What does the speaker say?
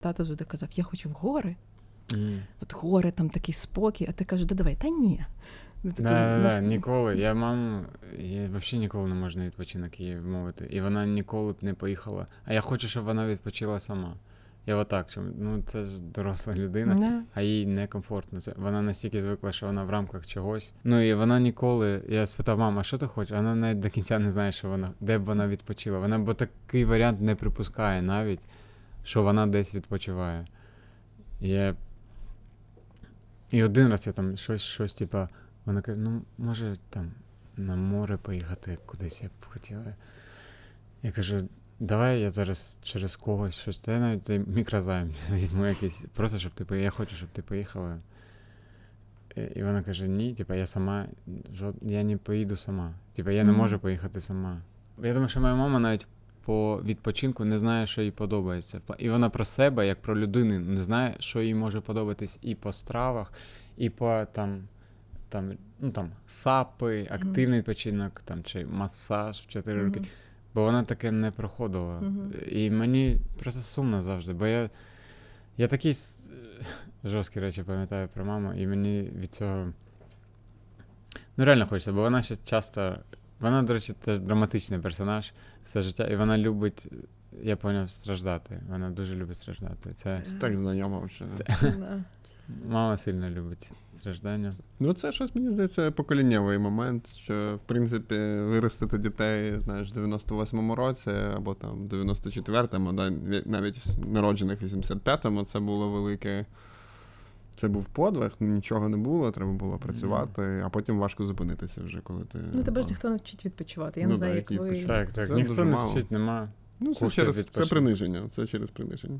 Тато завжди казав, я хочу в гори, Мгм. от гори, там такий спокій, а ти кажеш, да давай, та ні. Такий, Да, да, нас- да, ніколи. Я маму, я взагалі ніколи не можу на відпочинок її вмовити. І вона ніколи б не поїхала. А я хочу, щоб вона відпочила сама. Я отак, ну це ж доросла людина, Да. а їй некомфортно. Це вона настільки звикла, що вона в рамках чогось. Ну і вона ніколи. Я спитав, мама, що ти хочеш? Вона навіть до кінця не знає, що вона, де б вона відпочила. Вона бо такий варіант не припускає навіть, що вона десь відпочиває. Я... І один раз я там щось, щось, типа, вона каже, ну, може, там на море поїхати кудись я б хотіла. Я кажу, давай я зараз через когось щось. Та я навіть цей мікрозайм візьму якийсь. Просто щоб ти поїхала. Я хочу, щоб ти поїхала. І- вона каже: ні, типа, я сама, я не поїду сама. Типа, я не можу поїхати сама. Я думаю, що моя мама навіть по відпочинку не знає, що їй подобається. І вона про себе, як про людину, не знає, що їй може подобатись і по стравах, і по там, там, ну, там сапи, активний відпочинок, там, чи масаж в 4 роки. Мгм. Бо вона таке не проходила. Мгм. І мені просто сумно завжди, бо я, я такі жорсткі речі пам'ятаю про маму, і мені від цього. Ну, реально хочеться, бо вона ще часто. Вона, до речі, теж драматичний персонаж все життя, і вона любить, я поняв, страждати. Вона дуже любить страждати. Це Це- Так знайомо вже. Да. мама сильно любить страждання. Ну, це щось, мені здається, поколіннєвий момент, що, в принципі, виростити дітей, знаєш, в 98-му році, або там в 94-му, да, навіть народжених в 85-му, це було велике. Це був подвиг, нічого не було, треба було працювати, а потім важко зупинитися вже, коли ти. Ну тебе ж ніхто не вчить відпочивати. Я Ну не знаю, як ви. Так, так. Це Ніхто не вчить, немає. Ну, це через це приниження. Це через приниження.